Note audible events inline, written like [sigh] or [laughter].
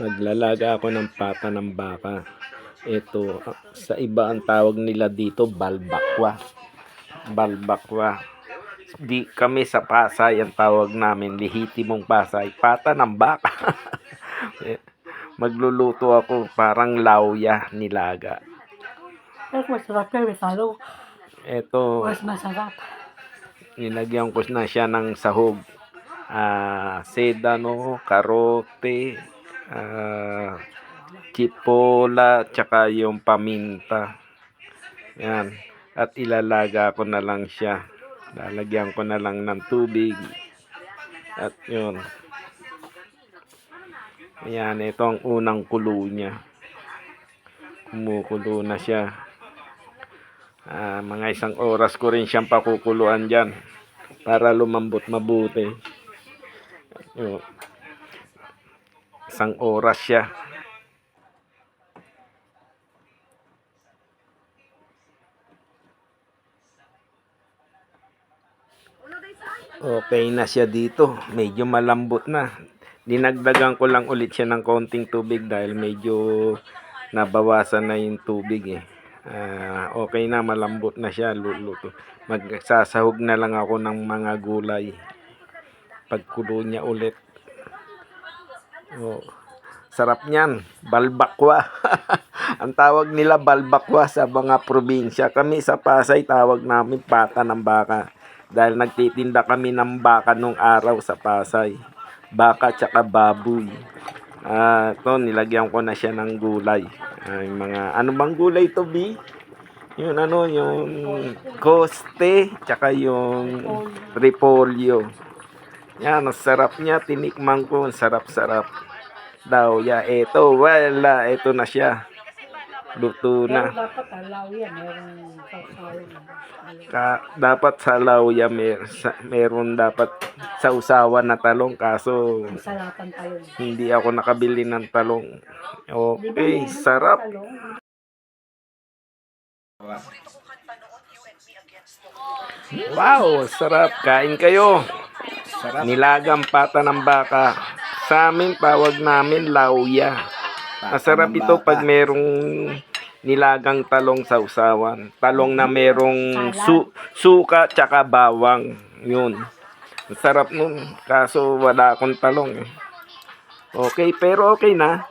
Naglalaga ako ng pata ng baka. Ito, ah, sa iba ang tawag nila dito, balbakwa. Balbakwa. Di kami sa Pasay, ang tawag namin, lihitimong Pasay, pata ng baka. [laughs] Eh, Magluluto ako, parang lauya nilaga. Mas masarap yan, may salo. Ito, Mas masarap. nilagyan ko na siya ng sahog. Ah, sedano, karote, ah, chipola, tsaka yung paminta. Yan. At ilalaga ko na lang siya. Lalagyan ko na lang ng tubig. At yun. Ayan, ito ang unang kulo niya. Kumukulo na siya. Ah, mga isang oras ko rin siyang pakukuluan dyan para lumambot mabuti. Yun. Isang oras siya. Okay na siya dito. Medyo malambot na. Dinagdagan ko lang ulit siya ng konting tubig dahil medyo nabawasan na yung tubig eh. Ah, okay na, malambot na siya, luluto. Magsasahog na lang ako ng mga gulay. Pagkulo niya ulit. Oh, sarap niyan, balbakwa. [laughs] Ang tawag nila balbakwa sa mga probinsya. Kami sa Pasay, tawag namin pata ng baka. Dahil nagtitinda kami ng baka nung araw sa Pasay. Baka tsaka baboy. Ah, to nilagyan ko na siya ng gulay. Ay, mga ano bang gulay to, B? Yung ano, yung koste, tsaka yung repolyo. Yan, ang sarap niya. Tinikman ko, ang sarap-sarap. Daw, ya, eto, wala, eto na siya. Luto na. dapat alaw yan. Ka, dapat sa lauya, mer, sa, meron dapat sa usawan na talong. Kaso, Salatan talong. hindi ako nakabili ng talong. Okay, sarap. Wow, sarap. Kain kayo. Nilagang pata ng baka. Sa amin, tawag namin lauya. Masarap ito pag merong nilagang talong sa usawan. Talong na merong su suka tsaka bawang. Yun. Ang sarap nun. Kaso wala akong talong eh. Okay, pero okay na.